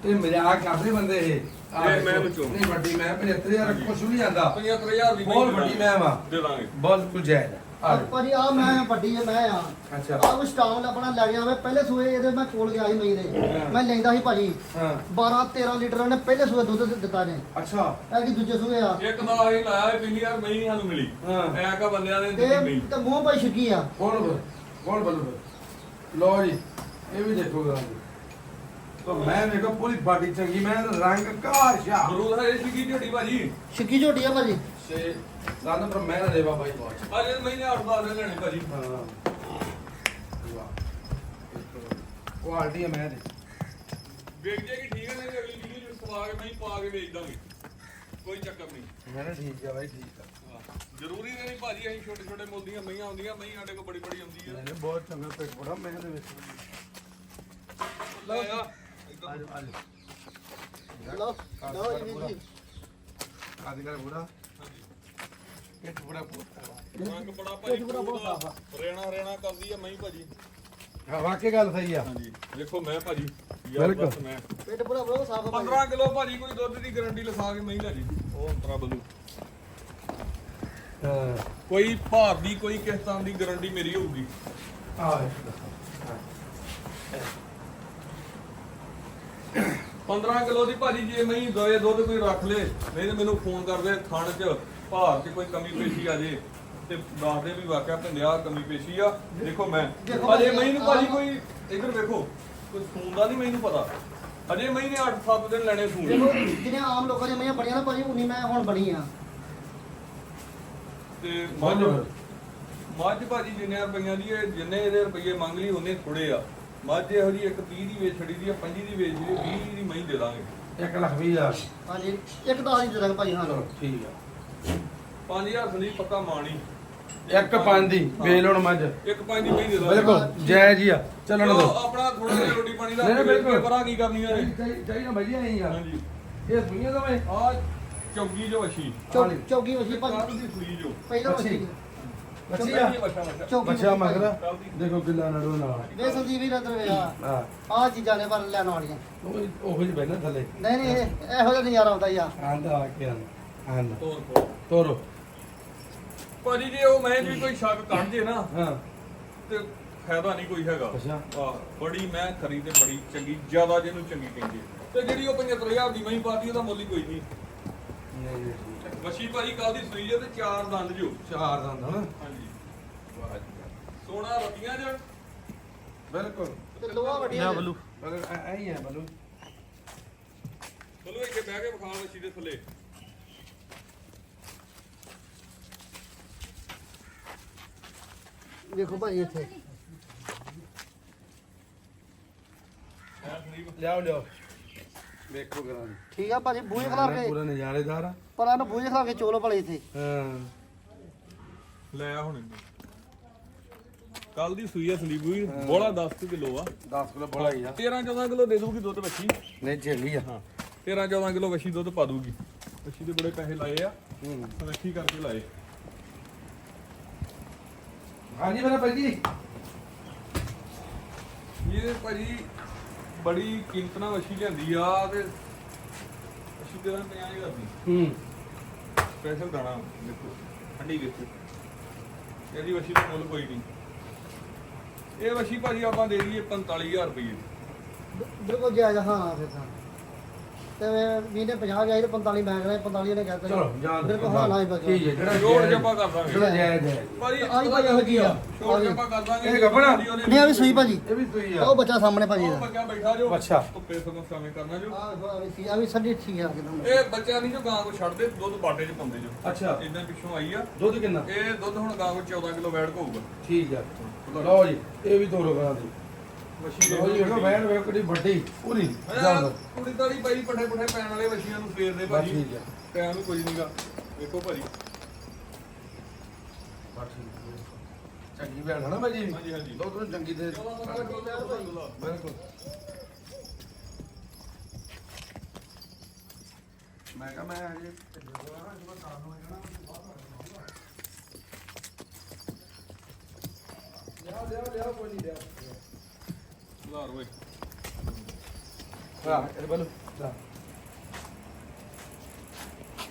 ਇਹ ਮਜ਼ਾਕ ਕਰਦੇ ਬੰਦੇ ਇਹ। ਇਹ ਮੈਂ। ਵਿੱਚੋਂ। ਨਹੀਂ ਵੱਡੀ ਮੈਂ 75000 ਕੁਛ ਨਹੀਂ ਆਂਦਾ। 75000 ਦੀ ਮਹੀਂ ਬਹੁਤ ਦੇ ਵੱਡੀ ਦਾਂਗੇ। ਮੈਂ ਵਾ ਦੇ ਦਾਂਗੇ। ਬਹੁਤ ਕੁਝ ਹੈ ਆ ਜਾਓ। ਭਾਜੀ ਆ ਮੈਂ ਵੱਡੀ ਹੈ ਮੈਂ ਆ। ਅੱਛਾ। ਆ ਉਹ ਸਟਾਮ ਆਪਣਾ ਲੈ ਗਿਆ ਵੇ ਪਹਿਲੇ ਸੂਏ ਇਹਦੇ ਮੈਂ ਕੋਲ ਗਿਆ ਸੀ ਮਈ ਦੇ ਹਾਂ। ਮੈਂ ਲੈਂਦਾ ਸੀ ਭਾਜੀ। ਹਾਂ। 12 13 ਲੀਟਰ ਨੇ ਪਹਿਲੇ ਸੂਏ ਦੁੱਧ ਦਿੱਤਾ ਨੇ। ਅੱਛਾ। ਇਹ ਕੀ ਦੂਜੇ ਸੂਏ ਆ। ਇੱਕ ਦਾ ਇਹ ਲਾਇਆ ਇਹ ਪਹਿਲੀ ਵਾਰ ਮਹੀਂ ਸਾਨੂੰ ਮਿਲੀ। ਹਾਂ। ਐ ਕਾ ਬੰਦਿਆਂ ਨੇ ਦਿੱਤੀ ਤੇ ਮਹੀਂ ਤੇ ਮੂੰਹ ਭਾਈ ਛਿੱਕੀ ਆ। ਕੌਣ ਬੋਲ ਕੌਣ ਬੋਲੂ ਲੋ ਜੀ ਇਹ ਵੀ ਦੇਖੋ ਜੀ ਤਾਂ ਮੈਂ ਵੇਖੋ ਪੂਰੀ ਬਾਡੀ ਚੰਗੀ ਮੈਂ ਰੰਗ ਕਾਸ਼ਾ ਜ਼ਰੂਰ ਹੈ ਇਹ ਸੀਗੀ ਝੋਟੀ ਭਾਜੀ। ਛਿੱਕੀ ਝੋਟੀ ਆ ਭਾਜੀ। ਸੇ ਸਾਨੂੰ ਪਰ ਮੈਂ ਦੇਵਾ ਬਾਈ ਬਹੁਤ ਅੱਜ ਮਹੀਨੇ 8 10 ਲੈਣੇ ਭਾਜੀ। ਹਾਂ। ਕੁਆਲਿਟੀ ਹੈ ਮੈਂ ਦੀ। ਵੇਚ ਜੇਗੀ ਠੀਕ ਹੈ ਨਹੀਂ ਤੇ ਅਗਲੀ ਵੀਡੀਓ ਚ ਸਵਾ ਕੇ ਮਹੀਂ ਪਾ ਕੇ ਵੇਚ ਦਾਂਗੇ। ਕੋਈ ਚੱਕਰ ਨਹੀਂ। ਮੈਂ ਠੀਕ ਆ ਬਾਈ ਠੀਕ ਆ। ਹਾਂ। ਜ਼ਰੂਰੀ ਨਹੀਂ ਭਾਜੀ ਅਸੀਂ ਛੋਟੇ ਛੋਟੇ ਮੁੱਲ ਦੀਆਂ ਮਈਆਂ ਆਉਂਦੀਆਂ ਮਹੀਂ ਸਾਡੇ ਕੋਲ ਬੜੀ ਬੜੀ ਆਉਂਦੀ ਆ। ਮੈਨੇ ਬਹੁਤ ਚੰਗਾ ਪੇਟ ਬੜਾ ਮੈਂ ਦੇ ਵਿੱਚ। ਲੈ ਆ। ਆ ਜਾ ਆ ਜਾ ਲਓ ਲਓ ਜੀ ਵੀਰ ਜੀ ਆਦਿ ਕਰ ਬੁੜਾ ਪੇਟ ਬੜਾ ਪੋਤਾ ਰੰਗ ਬੜਾ ਭਾਜੀ ਪੂਰਾ ਬਹੁਤ ਸਾਫ਼ ਆ। ਰੇਣਾ ਰੇਣਾ ਕਰਦੀ ਆ ਮਹੀਂ ਭਾਜੀ ਹਾਂ ਵਾਕਈ ਗੱਲ ਸਹੀ ਆ ਹਾਂਜੀ ਦੇਖੋ ਮੈਂ ਭਾਜੀ ਯਾਰ ਬਿਲਕੁਲ। ਬਸ ਮੈਂ। ਪੇਟ ਪੂਰਾ ਬਹੁਤ ਸਾਫ਼ ਆ ਭਾਜੀ। 15 ਕਿਲੋ ਭਾਜੀ ਕੋਈ ਦੁੱਧ ਦੀ ਗਾਰੰਟੀ ਲਿਖਾ ਕੇ ਮਹੀਂ ਲੈ ਜੀ। ਉਹ ਅੰਤਰਾ ਬਲੂ ਹਾਂ। ਕੋਈ ਭਾਰ ਦੀ ਕੋਈ ਕਿਸ ਤਰ੍ਹਾਂ ਦੀ ਗਾਰੰਟੀ ਮੇਰੀ ਹੋਊਗੀ। ਆ 15 ਕਿਲੋ ਦੀ ਭਾਜੀ ਜੇ ਮਹੀਂ ਦੋਏ ਦੁੱਧ ਕੋਈ ਰੱਖ ਲੇ ਨਹੀਂ ਤੇ ਮੈਨੂੰ ਫੋਨ ਕਰਦੇ ਥਣ ਚ ਭਾਰ 'ਚ ਕੋਈ ਕਮੀ ਪੇਸ਼ੀ ਆ ਜੇ। ਤੇ ਦੱਸਦੇ ਵੀ ਵਾਕਿਆ ਭਿੰਦਿਆ ਕਮੀ ਪੇਸ਼ੀ ਆ। ਦੇਖੋ ਮੈਂ ਅਜੇ ਭਾਜੀ, ਮੈਨੂੰ ਭਾਜੀ ਕੋਈ ਇੱਧਰ ਵੇਖੋ ਕੋਈ ਸੂਨ ਦਾ ਨਹੀਂ ਮੈਨੂੰ ਪਤਾ। ਅਜੇ ਮੈਂ ਨੇ 8-7 ਦਿਨ ਲੈਣੇ ਸੂਨ ਦੇਖੋ ਜਿਹੜੀਆਂ ਆਮ ਲੋਕਾਂ ਦੀਆਂ ਮਈਆਂ ਬਣੀਆਂ ਨਾ ਭਾਜੀ ਉਨੀ ਮੈਂ ਹੁਣ ਬਣੀ ਆ। ਤੇ ਮੱਝ। ਮੱਝ ਭਾਜੀ ਜਿੰਨੇ ਰੁਪਈਆਂ ਦੀ ਇਹ ਜਿੰਨੇ ਇਹਦੇ ਰੁਪਈਏ ਮੰਗ ਲਈ ਉਹਨੇ ਥੋੜੇ ਆ। ਮੱਝ ਇਹੋ ਜੀ ਇੱਕ 30 ਦੀ ਵੇਚ ਛੜੀ ਦੀ ਆ 25 ਦੀ ਵੇਚ ਦੀ 20 ਦੀ ਮਹੀਂ ਦੇ ਦਾਂਗੇ। 1 ਲੱਖ ਵੀਹ ਹਜ਼ਾਰ ਹਾਂਜੀ ਇੱਕ ਦਸ ਦੀ ਦੇ ਦਾਂਗੇ ਭਾਜੀ ਹਾਂ। ਚਲੋ ਠੀਕ ਆ। 5000 ਸੰਦੀਪ ਪੱਕਾ ਮਾਣੀ। ਇੱਕ ਪੰਜ ਦੀ ਵੇਚ ਲਓ ਮੱਝ। ਇੱਕ ਪੰਜ ਦੀ ਮਹੀਂ ਦੇ ਦਾਂਗੇ। ਬਿਲਕੁਲ ਜੈ ਜੀ ਆ ਚੱਲਣ ਚਲੋ, ਦੋ ਆਪਣਾ ਥੋੜਾ ਜਿਹਾ ਰੋਟੀ ਪਾਣੀ ਦਾ ਨਹੀਂ, ਨਹੀਂ, ਬਿਲਕੁਲ। ਪਰਾਂ ਕੀ ਕਰਨੀਆਂ ਨੇ ਚਾਹੀਦਾ ਭਈਆ ਆਈ ਆ। ਹਾਂਜੀ। ਇਹ ਦੁਨੀਆ ਦਾ ਵੇ ਆ ਚੌਗੀ ਜੋ ਵਸ਼ੀ ਚੌ- ਚੌਗੀ ਵਸੀ ਕੱਲ ਭਾਜੀ। ਦੀ ਸੂਈ ਜੋ? ਪਹਿਲਾਂ ਅੱਛੀ। ਵਸੀ ਬੱਚੀ ਆ। ਬੱਚਾ ਬੱਚਾ ਚੌਗੀ ਬੱਚਾ ਵਸੀ ਮਗਰ। ਕੱਲ ਦੀ ਦੇਖੋ ਕਿੱਲਾ ਨੜੋ ਨਾਲ। ਵੇ ਸੰਦੀਪ ਵੀਰ ਅੰਦਰ ਵੇ ਆ। ਹਾਂ। ਆਹ ਚੀਜ਼ਾਂ ਨੇ ਪਰ ਲੈਣ ਵਾਲੀਆਂ। ਉਹ ਉਹ ਜੀ ਬੈਠਾ ਥੱਲੇ। ਨਹੀਂ ਨਹੀਂ ਇਹ- ਇਹੋ ਜਿਹਾ ਨਜ਼ਾਰਾ ਆਉਂਦਾ ਹੀ ਆ। ਆਂਦਾ ਆ ਕੇ ਆਂਦਾ ਆਂਦਾ। ਤੋਰ ਕੋ ਤੋਰੋ। ਭਾਜੀ ਜੇ ਉਹ ਮੈਂ ਵੀ ਕੋਈ ਸ਼ੱਕ ਕੱਢ ਜੇ ਨਾ ਹਾਂ। ਤੇ ਫਾਇਦਾ ਨਹੀਂ ਕੋਈ ਹੈਗਾ। ਅੱਛਾ। ਆਹ ਬੜੀ ਮੈਂ ਖਰੀ ਤੇ ਬੜੀ ਚੰਗੀ ਜ਼ਿਆਦਾ ਜਿਹਨੂੰ ਚੰਗੀ ਕਹਿੰਦੇ। ਤੇ ਜਿਹੜੀ ਉਹ 75000 ਦੀ ਮਹੀਂ ਪਾਤੀ ਉਹਦਾ ਮੁੱਲ ਹੀ ਕੋਈ ਨਹੀਂ। ਨਹੀਂ ਵਸ਼ੀ ਭਾਜੀ ਕੱਲ ਦੀ ਸੂਈ ਜੇ ਤੇ ਚਾਰ ਦੰਦ ਜੋ। ਚਾਰ ਦੰਦ ਹਨਾ? ਹਾਂਜੀ। ਵਾਹ ਜੀ ਵਾਹ। ਸੋਨਾ ਰੱਤੀਆਂ ਜ? ਬਿਲਕੁਲ। ਤੇ ਲੋਹਾ ਵੱਡੀਆਂ ਨੇ। ਬਲੂ। ਐ ਹੀ ਹੈ ਬਲੂ। ਚਲੋ ਇੱਥੇ ਬਹਿ ਕੇ ਵਿਖਾ ਵਸ਼ੀ ਦੇ ਥੱਲੇ। ਦੇਖੋ ਭਾਜੀ ਇੱਥੇ। ਲਿਆਓ ਲਿਆਓ। ਵੇਖੋ ਕਰਾਂ ਠੀਕ ਆ ਭਾਜੀ ਬੂਹੇ ਖਲਾ ਕੇ। ਪੂਰਾ ਨਜ਼ਾਰੇਦਾਰ ਆ। ਪਰ ਆਨੂੰ ਬੂਹੇ ਖਲਾ ਕੇ ਚੋਲੋ ਭਲੇ ਇੱਥੇ। ਹਾਂ। ਲੈ ਆ ਹੁਣ ਕੱਲ ਦੀ ਸੂਈ ਆ ਸੰਦੀਪ ਵੀ ਬੋਲਾ 10 ਕਿਲੋ ਆ। 10 ਕਿਲੋ ਬੋਲਾ ਹੀ ਆ। 13 14 ਕਿਲੋ ਦੇ ਦੂਗੀ ਦੁੱਧ ਵੱਛੀ। ਨਹੀਂ ਚੰਗੀ ਆ। ਹਾਂ। 13 14 ਕਿਲੋ ਵੱਛੀ ਦੁੱਧ ਪਾ ਦੂਗੀ ਵੱਛੀ ਦੇ ਬੜੇ ਪੈਸੇ ਲਾਏ ਆ। ਹੂੰ। ਰੱਖੀ ਕਰਕੇ ਲਾਏ। ਹਾਂਜੀ ਮੇਰਾ ਭਾਈ ਜੀ। ਇਹ ਭਾਜੀ ਬੜੀ ਕੀਮਤ ਨਾਲ ਵੱਛੀ ਲਿਆਂਦੀ ਆ ਤੇ ਵੱਛੀ ਦੇ ਦਾਂ 50000 ਦੀ ਹੂੰ। ਸਪੈਸ਼ਲ ਦਾਣਾ ਦੇਖੋ ਠੰਡੀ ਵਿੱਚ ਇਹਦੀ ਵੱਛੀ ਦਾ ਮੁੱਲ ਕੋਈ ਨਹੀਂ। ਇਹ ਵੱਛੀ ਭਾਜੀ ਆਪਾਂ ਦੇ ਦਈਏ 45000 ਰੁਪਏ ਬਿਲਕੁਲ ਜਾਇਜ਼ ਹਾਂ ਫਿਰ ਤਾਂ। ਤੇ ਵੀ ਨੇ 50 ਜਾਇਜ਼ 45 ਮੈਂ ਕਰਾਂ 45 ਨੇ ਕਹਿ ਚਲੋ ਜਾਣ ਦਿਓ। ਬਿਲਕੁਲ ਹਾਂ ਨਾ ਹੀ ਬਚੋ ਠੀਕ ਹੈ ਜਿਹੜਾ ਜੋੜ ਜਾਇਜ਼- ਜੱਪਾ ਕਰ ਦਾਂਗੇ। ਜਿਹੜਾ ਜਾਇਜ਼ ਹੈ। ਭਾਜੀ ਆਹ ਭਾਜੀ ਇਹੋ ਜਿਹੀ ਆ। ਜੋੜ ਜੱਪਾ ਕਰ ਦਾਂਗੇ। ਇਹ ਗੱਭਣ? ਨਹੀਂ ਆ ਵੀ ਸੂਈ ਭਾਜੀ। ਇਹ ਵੀ ਸੂਈ ਆ। ਉਹ ਬੱਚਾ ਸਾਹਮਣੇ ਭਾਜੀ ਉਹ ਦਾ ਬੱਚਾ ਬੈਠਾ ਜੋ ਅੱਛਾ। ਧੁੱਪੇ ਸਗੋਂ ਸਾਵੇਂ ਕਰਨਾ ਜੋ। ਆ ਵੀ ਸੀ ਆ ਵੀ ਸੱਜੀ ਠੀਕ ਆ। ਕਿਦਾਂ ਇਹ ਬੱਚਾ ਨਹੀਂ ਜੋ ਗਾਂ ਕੋ ਛੱਡਦੇ ਦੁੱਧ ਬਾਟੇ 'ਚ ਪਾਉਂਦੇ ਜੋ। ਅੱਛਾ। ਇਦਾਂ ਪਿੱਛੋਂ ਆਈ ਆ। ਦੁੱਧ ਕਿੰਨਾ? ਇਹ ਦੁੱਧ ਹੁਣ ਗਾਂ ਕੋ 14 ਕਿਲੋ ਬੈਠ ਹੋਊਗਾ ਠੀਕ ਆ। ਲਓ ਜੀ ਇਹ ਵੀ ਤੋਰੋ ਕਰਾਂ ਦੀ। ਲਓ ਜੀ ਵੇਖੋ ਬੈਠ ਵੇਖੋ ਕਿੰਨੀ ਵੱਡੀ। ਪੂਰੀ ਜਾਂਦਾ ਕੁੜੀ ਤਾੜੀ ਪਾਈ ਪੱਠੇ ਪੁੱਠੇ ਪੈਣ ਵਾਲੇ ਮੱਛੀਆਂ ਨੂੰ ਫੇਰ ਦੇ ਬਸ ਭਾਜੀ। ਠੀਕ ਆ। ਟਾਈਮ ਵੀ ਕੋਈ ਨਹੀਂਗਾ ਵੇਖੋ ਭਾਜੀ। ਬਸ ਠੀਕ ਆ। ਚੰਗੀ ਭੈਣ ਹੈ ਨਾ ਭਾਜੀ। ਹਾਂਜੀ, ਹਾਂਜੀ। ਦੁੱਧ ਨੂੰ ਚੰਗੀ ਦੇ ਬਿਲਕੁਲ। ਮੈਂ ਕਹਾਂ ਮੈਂ ਅਜੇ ਲਿਆ ਲਿਆ ਲਿਆ ਕੋਈ ਨਹੀਂ ਲਿਆ। ਲਾਰ ਓਏ ਹਾਂ ਇਹ ਬਲੂ ਲਾ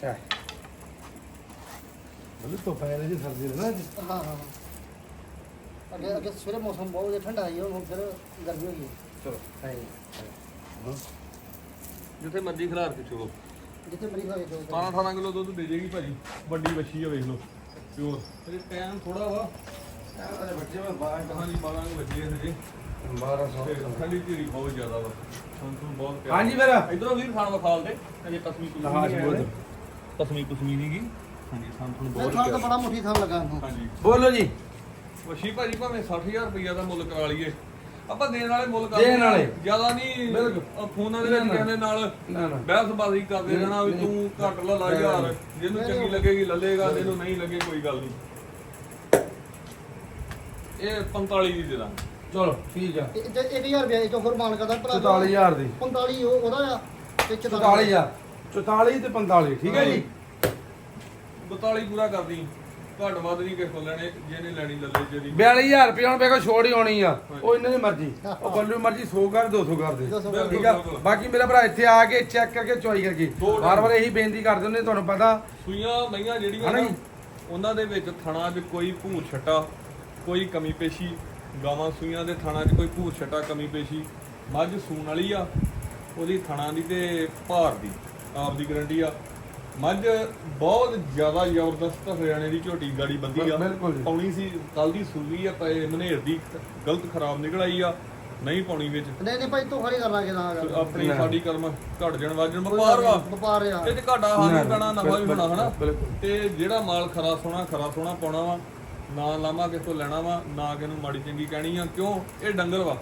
ਹੈ। ਬਲੂ ਤੋਂ ਪਹਿਲੇ ਜੀ ਸਰਦੀ ਨੇ ਨਾ ਅੱਜ। ਹਾਂ ਹਾਂ ਅੱਗੇ ਅੱਗੇ ਸਵੇਰੇ ਮੌਸਮ ਬਹੁਤ ਜਿਹਾ ਠੰਡਾ ਸੀ ਹੁਣ ਫਿਰ ਗਰਮੀ ਹੋਈ ਹੈ। ਚਲੋ। ਹੈ। ਜਿੱਥੇ ਮਰਜ਼ੀ ਖਿਲਾਰ ਕੇ ਚਲੋ। ਜਿੱਥੇ ਮਰੀ ਹੋਏ ਜੋ 17 18 ਕਿਲੋ ਦੁੱਧ ਦੇ ਜੇਗੀ ਭਾਜੀ। ਵੱਡੀ ਵੱਛੀ ਆ ਵੇਖ ਲਓ। ਪਿਓਰ। ਤੇ ਟਾਈਮ ਥੋੜਾ ਵਾ ਬੱਚੇ ਮੈਂ ਬਾਹਰ ਕਹਾਣੀ 12 ਕੁ ਵੱਜੇ ਹਜੇ 1200 ਤੇ ਠੰਡੀ ਧੀਰੀ ਬਹੁਤ ਜ਼ਿਆਦਾ ਵਾ। ਸੰਤੂ ਬਹੁਤ ਪਿਆਰਾ। ਹਾਂਜੀ ਮੇਰਾ ਇਧਰੋਂ ਵੀਰ ਖਾਣ ਵਿਖਾਲ ਦੇ ਅਜੇ ਤਸਮੀ ਤੁਸਮੀ ਲਹਾਜ ਨਹੀਂ ਬੁੱਧ। ਆਏ। ਤਸਮੀ ਤੁਸਮੀ ਨਹੀਂ ਗਈ ਹਾਂਜੀ ਸੰਤੂ ਮੈਂ ਬਹੁਤ ਖਾਣ ਤਾਂ ਪਿਆਰਾ। ਬੜਾ ਮੁੱਠੀ ਥਾਂ ਲਗਾ ਇਹਨੂੰ। ਹਾਂਜੀ। ਬੋਲੋ ਜੀ। ਵਸ਼ੀ ਭਾਜੀ ਭਾਵੇਂ 60000 ਰੁਪਈਆ ਦਾ ਮੁੱਲ ਕਰਾ ਲਈਏ। ਆਪਾਂ ਦੇਣ ਵਾਲੇ ਮੁੱਲ ਕਰ ਦੇਣ ਵਾਲੇ। ਜ਼ਿਆਦਾ ਨਹੀਂ ਬਿਲਕੁਲ। ਅਹ ਫੋਨਾਂ ਦੇ ਵਿੱਚ ਨਾ, ਨਾ। ਕਿਸੇ ਦੇ ਨਾਲ ਨਾ ਨਾ। ਬਹਿਸਬਾਜ਼ੀ ਕਰਦੇ ਰਹਿਣਾ ਵੀ ਨਹੀਂ, ਤੂੰ ਘੱਟ ਲਾ ਲਾ ਨਹੀਂ, ਯਾਰ ਨਹੀਂ। ਜਿਹਨੂੰ ਨਹੀਂ, ਚੰਗੀ ਨਹੀਂ। ਲੱਗੇਗੀ ਲੱਲੇਗਾ ਜਿਹਨੂੰ ਨਹੀਂ ਲੱਗੇ ਕੋਈ ਗੱਲ ਨਹੀਂ। ਇਹ 45 ਦੀ ਦੇ ਦਾਂਗੇ। ਚਲੋ ਠੀਕ ਆ। ਇਹ- ਤੇ 1000 ਰੁਪਏ ਇਹ ਤੋਂ ਹੋਰ ਮਾਨ ਕਰਦਾ ਭਰਾ 44000 ਦੀ। 45 ਉਹ ਉਹਦਾ ਆ ਤੇ 44000 44 ਤੇ 45 ਠੀਕ ਹੈ ਜੀ? 42 ਪੂਰਾ ਕਰਦੀ। ਘੱਟ ਵੱਧ ਨਹੀਂ ਕਿਸੇ ਕੋਲ ਲੈਣੇ ਜਿਹਨੇ ਲੈਣੀ ਲੱਲੇ ਜਿਹਦੀ 42000 ਰੁਪਏ ਹੁਣ ਵੇਖੋ ਛੋੜ ਹੀ ਆਉਣੀ ਆ। ਉਹ ਇਹਨਾਂ ਦੀ ਮਰਜ਼ੀ। ਉਹ ਬੱਲੂ ਮਰਜ਼ੀ 100 ਕਰ 200 ਕਰ ਦੇ। 200 ਕਰ। ਠੀਕ ਆ? ਬਾਕੀ ਮੇਰਾ ਭਰਾ ਇੱਥੇ ਆ ਕੇ ਚੈੱਕ ਕਰਕੇ ਚੁਆਈ ਕਰਕੇ। ਦੋ ਵਾਰ ਵਾਰ ਇਹੀ ਬੇਨਤੀ ਕਰਦੇ ਹੁੰਦੇ ਤੁਹਾਨੂੰ ਪਤਾ। ਸੂਈਆਂ ਮਈਆਂ ਜਿਹੜੀਆਂ ਹਨਾ ਨਾ ਜੀ? ਉਹਨਾਂ ਦੇ ਵਿੱਚ ਥਣਾ 'ਚ ਕੋਈ ਭੂਰ ਛਟਾ ਕੋਈ ਕਮੀ ਪੇਸ਼ੀ ਗਾਵਾਂ ਸੂਈਆਂ ਦੇ ਥਣਾ 'ਚ ਕੋਈ ਭੂਰ ਛਟਾ ਕਮੀ ਪੇਸ਼ੀ ਮੱਝ ਸੂਣ ਵਾਲੀ ਆ ਉਹਦੀ ਥਣਾ ਦੀ ਤੇ ਭਾਰ ਦੀ ਆਪ ਦੀ ਗਰੰਟੀ ਆ। ਮੱਝ ਬਹੁਤ ਜ਼ਿਆਦਾ ਜ਼ਬਰਦਸਤ ਹਰਿਆਣੇ ਦੀ ਝੋਟੀ ਗਾੜੀ ਬੰਦੀ ਆ। ਪਾਉਣੀ ਸੀ ਕੱਲ ਦੀ ਸੂਈ ਆ ਪਏ ਮਨੇਰ ਦੀ ਗਲਤ ਖਰਾਬ ਨਿਕਲ ਆਈ ਆ ਨਹੀਂ ਪਾਉਣੀ ਵਿੱਚ। ਨਹੀਂ ਨਹੀਂ ਭਾਈ ਤੂੰ ਖੜੀ ਕਰ ਲਾਂਗੇ ਨਾ ਗੱਲ ਆਪਣੀ। ਸਾਡੀ ਕਰਮ ਘਟ ਜਾਣ ਵਾਜਣ ਵਪਾਰ ਵਾ। ਵਪਾਰ ਆ। ਇਹ ਤੇ ਘਾਟਾ ਨਹੀਂ ਪੈਣਾ ਨਫਾ ਵੀ ਹੋਣਾ ਹਨਾ। ਤੇ ਜਿਹੜਾ ਮਾਲ ਖਰਾ ਸੋਹਣਾ ਖਰਾ ਸੋਹਣਾ ਪਾਉਣਾ ਵਾ ਨਾ ਲਾਮਾ ਕਿਸ ਤੋਂ ਲੈਣਾ ਵਾ ਨਾ ਕਿਸ ਨੂੰ ਮਾੜੀ ਚੰਗੀ ਕਹਿਣੀ ਆ ਕਿਉਂ? ਇਹ ਡੰਗਰ ਵਾ।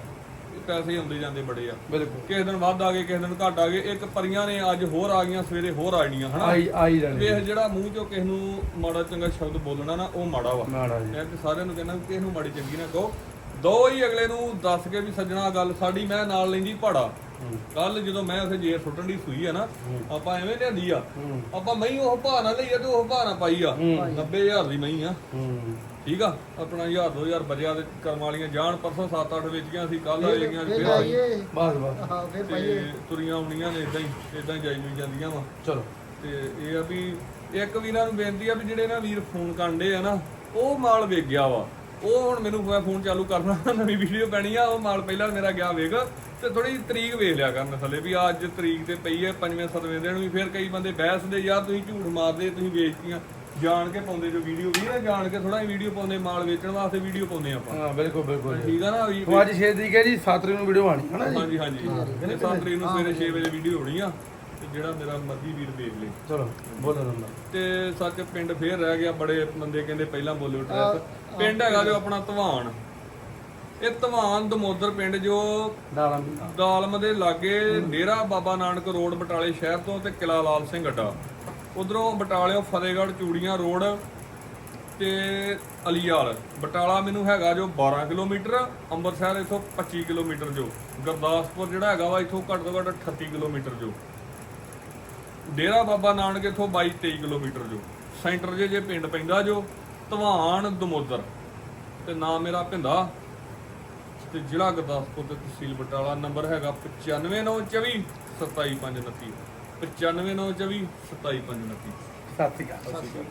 ਇਹ ਪੈਸੇ ਹੁੰਦੇ ਜਾਂਦੇ ਬੜੇ ਆ। ਬਿਲਕੁਲ। ਕਿਸੇ ਦਿਨ ਵੱਧ ਆ ਗਏ ਕਿਸੇ ਦਿਨ ਘੱਟ ਆ ਗਏ ਇੱਕ ਪਰੀਆਂ ਨੇ ਅੱਜ ਹੋਰ ਆ ਗਈਆਂ ਸਵੇਰੇ ਹੋਰ ਆ ਜਾਣੀਆਂ ਹਨਾ? ਆਈ ਆਈ ਜਾਣੀ ਵੇਖ ਜਿਹੜਾ ਮੂੰਹ ਚੋਂ ਕਿਸੇ ਨੂੰ ਮਾੜਾ ਚੰਗਾ ਸ਼ਬਦ ਬੋਲਣਾ ਨਾ ਉਹ ਮਾੜਾ ਵਾ। ਮਾੜਾ ਜੀ। ਮੈਂ ਤੇ ਸਾਰਿਆਂ ਨੂੰ ਕਹਿੰਦਾ ਕਿਸੇ ਨੂੰ ਮਾੜੀ ਚੰਗੀ ਨਾ ਕਹੋ। ਦੋ ਹੀ ਅਗਲੇ ਨੂੰ ਦੱਸ ਕੇ ਵੀ ਸੱਜਣਾ ਗੱਲ ਸਾਡੀ ਮੈਂ ਨਾਲ ਲੈਂਦੀ ਪਹਾੜਾ ਕੱਲ ਜਦੋਂ ਮੈਂ ਉੱਥੇ ਜੇਰ ਸੁੱਟਣ ਦੀ ਸੂਈ ਆ ਨਾ ਆਪਾਂ ਐਵੇਂ ਲਿਆਂਦੀ ਆ। ਆਪਾਂ ਮਹੀਂ ਉਹ ਭਾਅ ਨਾਲ ਲਈ ਆ ਤੇ ਉਹ ਭਾਅ ਨਾਲ ਪਾਈ ਆ। ਹੂੰ। 90000 ਦੀ ਮਹੀਂ ਆ। ਠੀਕ ਆ? ਆਪਣਾ 1000 2000 ਬਚਿਆ ਤੇ ਕਰਮ ਵਾਲੀਆਂ ਜਾਣ ਪਰਸੋਂ 7-8 ਵੇਚੀਆਂ ਸੀ ਕੱਲ ਫਿਰ ਆਈ। ਜਾਈਏ ਬਸ ਬਸ। ਹਾਂ ਫਿਰ ਤੇ ਪਾਈਏ। ਤੁਰੀਆਂ ਆਉਣੀਆਂ ਨੇ ਇਦਾਂ ਹੀ ਇਦਾਂ ਹੀ ਜਾਈ ਨੂੰ ਜਾਂਦੀਆਂ ਵਾ। ਚਲੋ। ਤੇ ਇਹ ਆ ਵੀ ਇੱਕ ਵੀਰਾਂ ਨੂੰ ਬੇਨਤੀ ਆ ਵੀ ਜਿਹੜੇ ਨਾ ਵੀਰ ਫੋਨ ਕਾਂਡੇ ਆ ਨਾ ਉਹ ਮਾਲ ਵੇਚ ਗਿਆ ਵਾ। ਉਹ ਹੁਣ ਮੈਨੂੰ ਮੈਂ ਫੋਨ ਚਾਲੂ ਕਰਨਾ ਨਵੀਂ ਵੀਡੀਓ ਪੈਣੀ ਆ ਉਹ ਮਾਲ ਪਹਿਲਾਂ ਮੇਰਾ ਗਿਆ ਵੇਖ ਤੇ ਥੋੜੀ ਤਰੀਕ ਵੇਖ ਲਿਆ ਕਰਨ ਥੱਲੇ ਵੀ ਆ ਅੱਜ ਤਰੀਕ ਤੇ ਪਈ ਹੈ ਪੰਜਵੇਂ ਸੱਤਵੇਂ ਦਿਨ ਵੀ ਫਿਰ ਕਈ ਬੰਦੇ ਬਹਿਸ ਦੇ ਯਾਰ ਤੁਸੀਂ ਝੂਠ ਮਾਰਦੇ ਤੁਸੀਂ ਵੇਚਤੀਆਂ। ਜਾਣ ਕੇ ਪਾਉਂਦੇ ਜੋ ਵੀਡੀਓ ਵੀ ਨਾ ਜਾਣ ਕੇ ਥੋੜਾ ਵੀਡੀਓ ਪਾਉਂਦੇ ਮਾਲ ਵੇਚਣ ਵਾਸਤੇ ਵੀਡੀਓ ਪਾਉਂਦੇ ਆਪਾਂ। ਹਾਂ ਬਿਲਕੁਲ ਬਿਲਕੁਲ। ਠੀਕ ਆ ਨਾ ਵੀ ਹੁਣ ਅੱਜ 6 ਤਰੀਕ ਹੈ ਜੀ 7 ਤਰੀਕ ਨੂੰ ਵੀਡੀਓ ਆਣੀ ਹੈ ਨਾ ਜੀ? ਹਾਂਜੀ ਹਾਂਜੀ। ਤੇ 7 ਤਰੀਕ ਨੂੰ ਸਵੇਰੇ 6 ਵਜੇ ਵੀਡੀਓ ਹੋਣੀ ਆ ਤੇ ਜਿਹੜਾ ਮੇਰਾ ਮਰਜ਼ੀ ਵੀਰ ਵੇਖ ਲੇ। ਚਲੋ ਬੋਲੋ ਨੰਬਰ ਤੇ ਸੱਚ ਪਿੰਡ ਫੇਰ ਰਹਿ ਗਿਆ ਬੜੇ ਬੰਦੇ ਕਹਿੰਦੇ ਪਹਿਲਾਂ ਬੋਲਿਓ ਟਰੈਸ ਪਿੰਡ ਹੈਗਾ ਜੋ ਆਪਣਾ ਧਵਾਨ। ਇਹ ਧਵਾਨ ਦਮੋਦਰ ਪਿੰਡ ਜੋ ਦਾਲਮ ਦੇ ਲਾਗੇ ਡੇਰਾ ਬਾਬਾ ਨਾਨਕ ਰੋਡ ਬਟਾਲੇ ਸ਼ਹਿਰ ਤੋਂ ਤੇ ਕਿਲਾ ਲਾਲ ਸਿੰਘ ਅੱਡਾ। ਉਧਰੋਂ ਬਟਾਲਿਓ, ਫਤਿਹਗੜ੍ਹ, ਚੂੜੀਆਂ ਰੋਡ ਤੇ ਅਲੀਵਾਲ ਬਟਾਲਾ ਮੈਨੂੰ ਹੈਗਾ ਜੋ 12 ਕਿਲੋਮੀਟਰ, ਅੰਮ੍ਰਿਤਸਰ ਇਥੋਂ 25 ਕਿਲੋਮੀਟਰ ਜੋ। ਗੁਰਦਾਸਪੁਰ ਜਿਹੜਾ ਹੈਗਾ ਵਾ, ਇਥੋਂ ਘੱਟ ਤੋਂ ਘੱਟ 38 ਕਿਲੋਮੀਟਰ ਜੋ। ਡੇਰਾ ਬਾਬਾ ਨਾਨਕ ਇਥੋਂ 22 23 ਕਿਲੋਮੀਟਰ ਜੋ। ਸੈਂਟਰ ਜੇ ਜੇ ਪਿੰਡ ਪੈਂਦਾ ਜੋ, ਧਵਾਨ ਦਮੋਦਰ। ਤੇ ਨਾਮ ਮੇਰਾ ਭਿੰਦਾ। ਤੇ ਜ਼ਿਲ੍ਹਾ ਗੁਰਦਾਸਪੁਰ ਤੇ ਤਹਿਸੀਲ ਬਟਾਲਾ। ਨੰਬਰ ਹੈਗਾ 95924 27529 95924 27529 ਸਤਿ ਸ਼੍ਰੀ ਅਕਾਲ।